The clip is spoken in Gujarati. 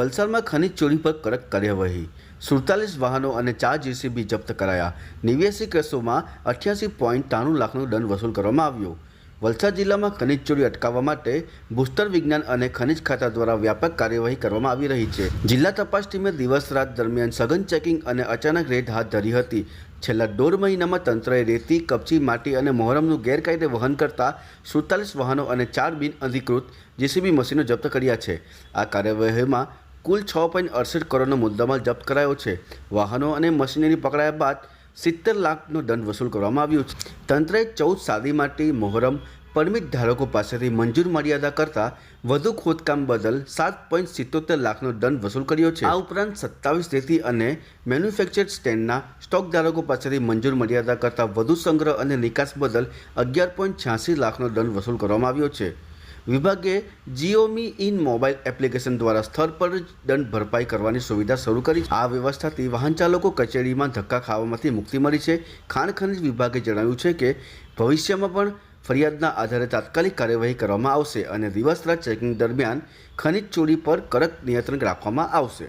વલસાડમાં ખનીજ ચોરી પર કડક કાર્યવાહી. સુડતાલીસ વાહનો અને ચાર જેસીબી જપ્ત કરાયા. નેવ્યાસી કેસોમાં અઠ્યાસી પોઈન્ટ ત્રાણું લાખનો દંડ વસૂલ કરવામાં આવ્યો. વલસાડ જિલ્લામાં ખનીજ ચોરી અટકાવવા માટે ભૂસ્તર વિજ્ઞાન અને ખનીજ ખાતા દ્વારા વ્યાપક કાર્યવાહી કરવામાં આવી રહી છે. જિલ્લા તપાસ ટીમે દિવસ રાત દરમિયાન સઘન ચેકિંગ અને અચાનક રેડ હાથ ધરી હતી. છેલ્લા દોઢ મહિનામાં તંત્રએ રેતી, કપચી, માટી અને મોહરમનું ગેરકાયદે વહન કરતા સુડતાલીસ વાહનો અને ચાર બિન અધિકૃત જેસીબી મશીનો જપ્ત કર્યા છે. આ કાર્યવાહીમાં કુલ છ પોઈન્ટ અડસઠ કરોડનો મુદ્દામાલ જપ્ત કરાયો છે. વાહનો અને મશીનરી પકડાયા બાદ સિત્તેર લાખનો દંડ વસૂલ કરવામાં આવ્યો છે. તંત્રએ ચૌદ સાદી માટી, મોહરમ, પરમિટ ધારકો પાસેથી મંજૂર મર્યાદા કરતાં વધુ ખોદકામ બદલ સાત પોઈન્ટ સિત્તોતેર લાખનો દંડ વસૂલ કર્યો છે. આ ઉપરાંત સત્તાવીસ રેતી અને મેન્યુફેક્ચર્ડ સ્ટેન્ડના સ્ટોક ધારકો પાસેથી મંજૂર મર્યાદા કરતાં વધુ સંગ્રહ અને નિકાસ બદલ અગિયાર પોઈન્ટ છ્યાસી લાખનો દંડ વસૂલ કરવામાં આવ્યો છે. વિભાગે જીઓમી ઇન મોબાઈલ એપ્લિકેશન દ્વારા સ્થળ પર જ દંડ ભરપાઈ કરવાની સુવિધા શરૂ કરી. આ વ્યવસ્થાથી વાહન ચાલકો કચેરીમાં ધક્કા ખાવામાંથી મુક્તિ મળી છે. ખાણ ખનિજ વિભાગે જણાવ્યું છે કે, ભવિષ્યમાં પણ ફરિયાદના આધારે તાત્કાલિક કાર્યવાહી કરવામાં આવશે અને દિવસ રાત ચેકિંગ દરમિયાન ખનિજ ચોરી પર કડક નિયંત્રણ રાખવામાં આવશે.